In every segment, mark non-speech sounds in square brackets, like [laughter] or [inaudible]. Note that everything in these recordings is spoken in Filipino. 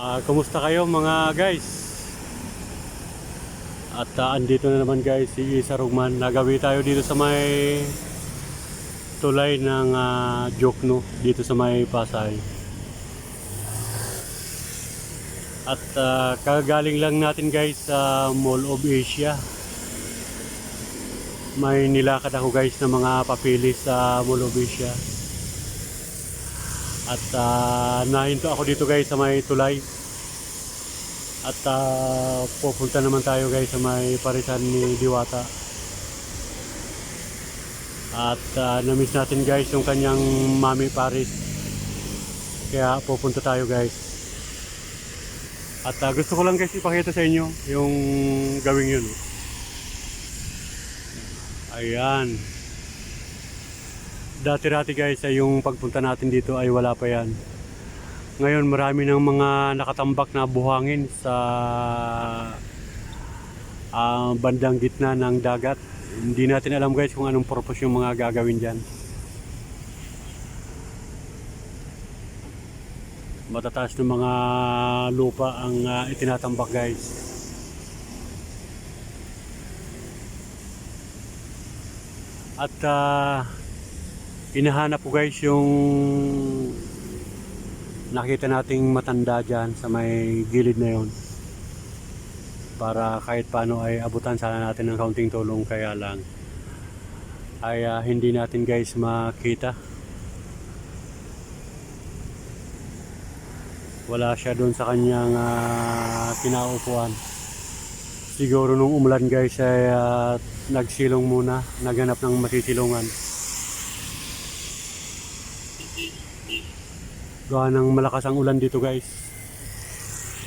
Ah, kumusta kayo mga guys? At ah, andito na naman guys si Isa Rugman. Nagawi tayo dito sa may tulay ng uh, Jokno dito sa may Pasay. At ah, kagaling lang natin guys sa Mall of Asia. May nilakad ako guys ng mga papilis sa Mall of Asia. At ah, nahinto ako dito guys sa may tulay. At ah, pupunta naman tayo guys sa may parisan ni Diwata. At ah, na-miss natin guys yung kanyang Mami Paris. Kaya pupunta tayo guys. At ah, gusto ko lang guys ipakita sa inyo yung gawing yun. Ayan. Dati-dati guys ay yung pagpunta natin dito ay wala pa yan. Ngayon marami ng mga nakatambak na buhangin sa ah, bandang gitna ng dagat. Hindi natin alam guys kung anong purpose yung mga gagawin dyan. Matataas ng mga lupa ang ah, itinatambak guys. At ah, Hinahanap ko guys yung nakita nating matanda dyan sa may gilid na yon para kahit paano ay abutan sana natin ng kaunting tulong kaya lang ay ah, hindi natin guys makita. Wala siya doon sa kanyang kinaupuan siguro nung umulan guys ay ah, nagsilong muna naganap ng masisilungan Gawa ng malakas ang ulan dito guys.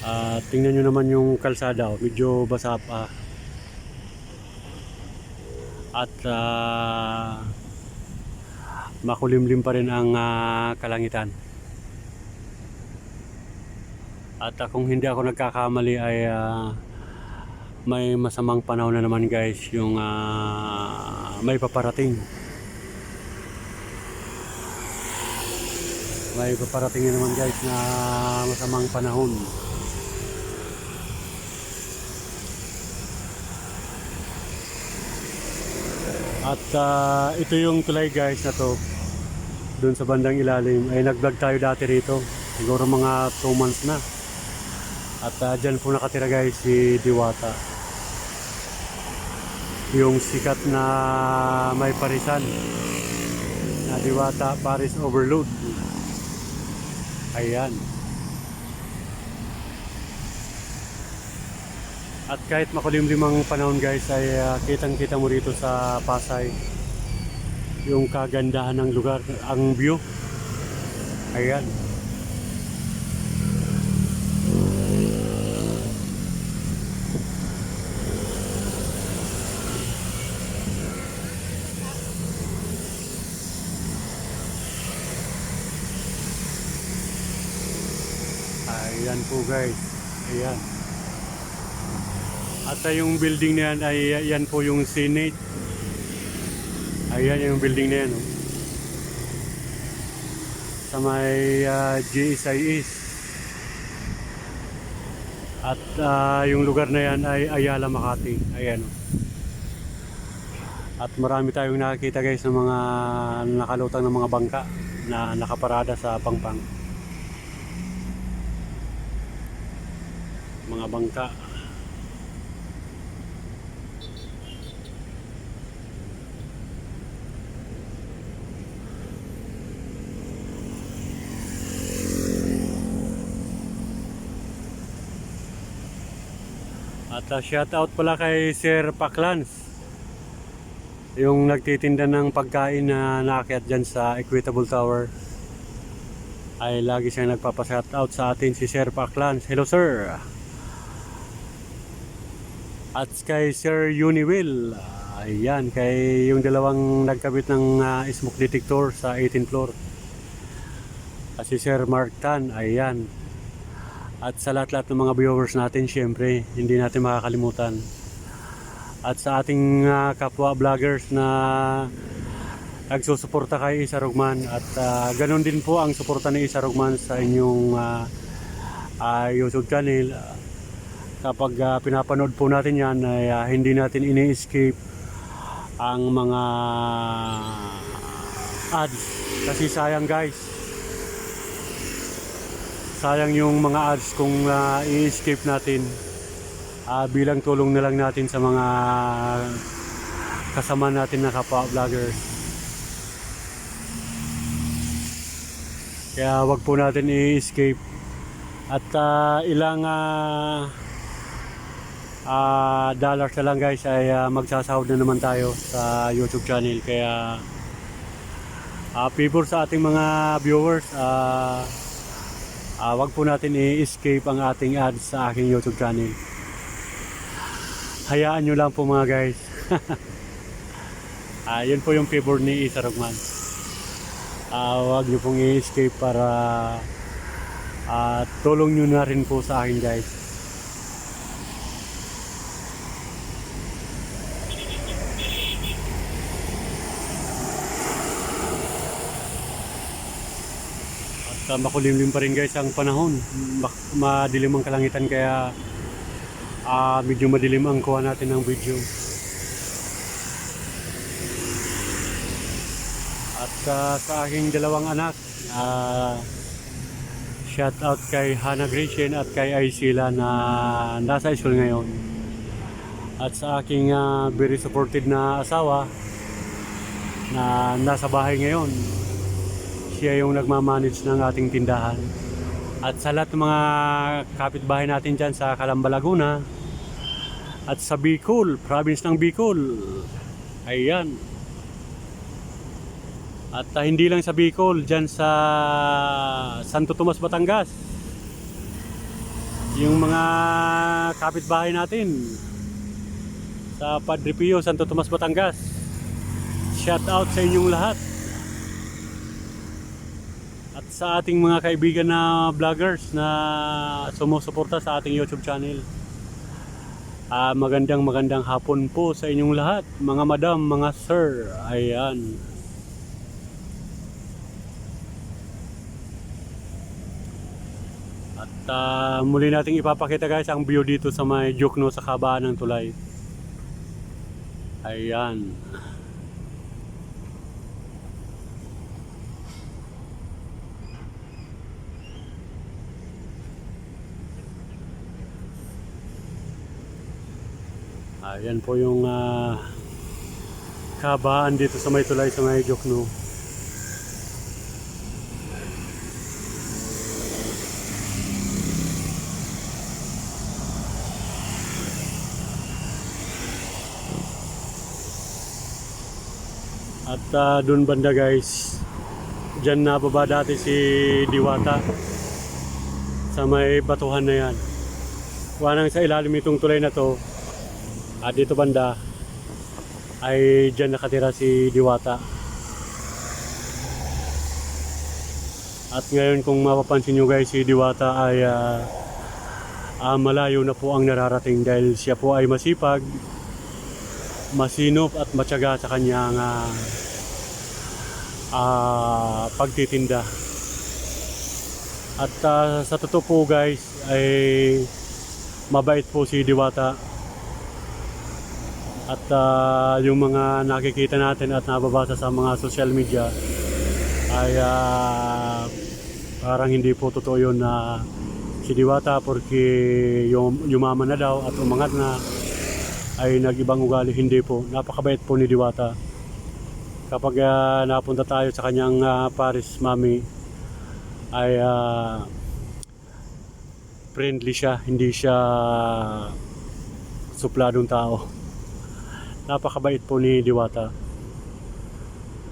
Ah, tingnan nyo naman yung kalsada, oh, medyo basa pa. At ah, makulimlim pa rin ang ah, kalangitan. At ah, kung hindi ako nagkakamali ay ah, may masamang panahon na naman guys yung ah, may paparating. May paparating na naman guys na masamang panahon. At ah, ito yung tulay guys na to. Dun sa bandang ilalim. Ay nag vlog tayo dati rito. Siguro mga 2 months na. At uh, dyan po nakatira guys si Diwata. Yung sikat na may parisan. Na Diwata Paris Overload Ayan. At kahit makulimlim ang panahon guys ay uh, kitang-kita mo rito sa Pasay yung kagandahan ng lugar, ang view. Ayan. Ayan po guys. Ayan. At uh, yung building na yan ay yan po yung Senate. Ayan yung building na yan. Oh. Sa may uh, GSIS. At ah, yung lugar na yan ay Ayala Makati. Ayan. Oh. At marami tayong nakakita guys ng mga nakalutang ng mga bangka na nakaparada sa pangpang. Mga bangka. At uh, shout out pala kay Sir Paklans. Yung nagtitinda ng pagkain na naakyat dyan sa Equitable Tower ay lagi siyang nagpapashout out sa atin si Sir Paklans. Hello sir! At kay Sir Uniwill. Ayan, kay yung dalawang nagkabit ng ah, smoke detector sa 18th floor. At si Sir Mark Tan, ayan. At sa lahat-lahat ng mga viewers natin, syempre, hindi natin makakalimutan. At sa ating ah, kapwa vloggers na nagsusuporta kay Isa Rugman at ah, ganun din po ang suporta ni Isa Rugman sa inyong ah, ah, YouTube channel. Kapag ah, pinapanood po natin yan, ay ah, hindi natin ini-escape ang mga ads. Kasi sayang guys. Sayang yung mga ads kung ah, i-escape natin. Ah, bilang tulong na lang natin sa mga kasama natin na kapwa vloggers. Kaya wag po natin i-escape. At ah, ilang ah, ah, dollars na lang guys ay ah, magsasahod na naman tayo sa YouTube channel. Kaya ah favor sa ating mga viewers, ah ah, wag po natin i-escape ang ating ads sa aking YouTube channel. Hayaan nyo lang po mga guys. [laughs] ah, yun po yung favor ni Isa Rogman. Ah, wag nyo pong i-escape para ah, tulong nyo na rin po sa akin guys. Ah, makulimlim pa rin guys ang panahon. Madilim ang kalangitan kaya ah medyo madilim ang kuha natin ng video. At ah, sa aking dalawang anak, ah shout out kay Hannah Gretchen at kay Aisila na nasa school ngayon. At sa aking ah, very supported na asawa na nasa bahay ngayon. Siya yung nagmamanage ng ating tindahan. At sa lahat ng mga kapitbahay natin dyan sa Calamba, Laguna at sa Bicol, province ng Bicol. Ayan. At ah, hindi lang sa Bicol, dyan sa Santo Tomas, Batangas. Yung mga kapitbahay natin sa Padre Pio, Santo Tomas, Batangas. Shout out sa inyong lahat. Sa ating mga kaibigan na vloggers na sumusuporta sa ating YouTube channel. Ah, magandang magandang hapon po sa inyong lahat, mga madam, mga sir. Ayan. At ah, muli nating ipapakita guys ang view dito sa may Jokno sa kabaan ng tulay. Ayan. Ayan po yung ah, kabaan dito sa may tulay sa may Jokno. At ah, doon banda guys, dyan nababa dati si Diwata sa may batuhan na yan. Wanang sa ilalim itong tulay na to, at dito banda ay dyan nakatira si Diwata. At ngayon kung mapapansin nyo guys, si Diwata ay ah, ah, malayo na po ang nararating dahil siya po ay masipag, masinop at matyaga sa kanyang ah, ah, pagtitinda. At ah, sa totoo po guys ay mabait po si Diwata. At ah, yung mga nakikita natin at nababasa sa mga social media ay ah, parang hindi po totoo yun na si Diwata porque yung, yumaman na daw at umangat na ay nag-ibang ugali. Hindi po. Napakabait po ni Diwata. Kapag ah, napunta tayo sa kanyang ah, Paris Mami ay ah, friendly siya. Hindi siya supladong tao. Napakabait po ni Diwata.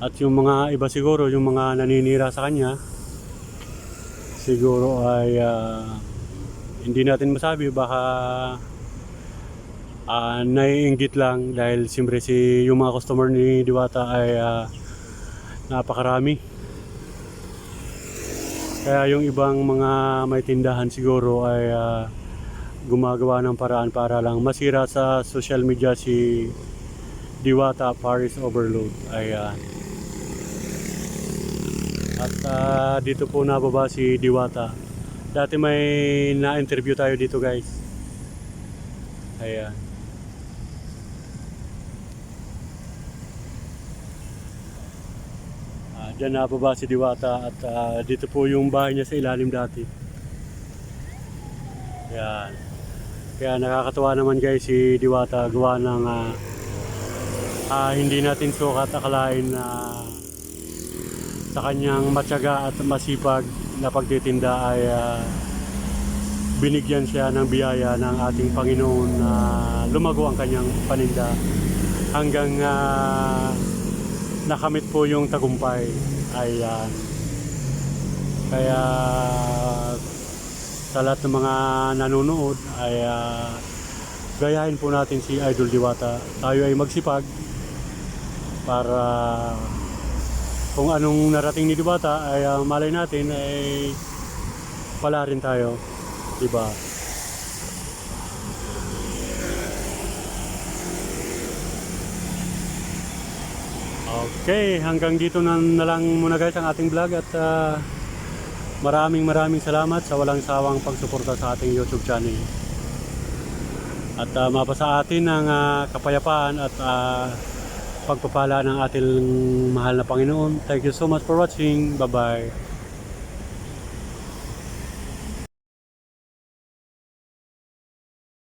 At yung mga iba siguro, yung mga naninira sa kanya, siguro ay ah, hindi natin masabi baka ah naiinggit lang dahil siyempre si yung mga customer ni Diwata ay ah, napakarami. Kaya yung ibang mga may tindahan siguro ay ah, gumagawa ng paraan para lang masira sa social media si Diwata Paris Overload. Ayan. At ah, dito po nababa si Diwata Dati may na-interview tayo dito guys. Ayan. Ah, Diyan nababa si Diwata at ah, dito po yung bahay niya sa ilalim dati. Yan. Kaya nakakatuwa naman guys si Diwata gawa ng ah, ah, hindi natin sukat akalain na sa kanyang matyaga at masipag na pagtitinda ay ah, binigyan siya ng biyaya ng ating Panginoon na lumago ang kanyang paninda hanggang ah, nakamit po yung tagumpay. Ayan. Kaya sa lahat ng mga nanonood ay ah, gayahin po natin si Idol Diwata. Tayo ay magsipag para kung anong narating ni Diwata ay ah, malay natin ay pala rin tayo. Diba? Okay, hanggang dito na, na lang muna guys ang ating vlog at ah, maraming maraming salamat sa walang sawang pagsuporta sa ating YouTube channel. At uh, mapasa atin ng ah, kapayapaan at ah, pagpapala ng ating mahal na Panginoon. Thank you so much for watching. Bye-bye.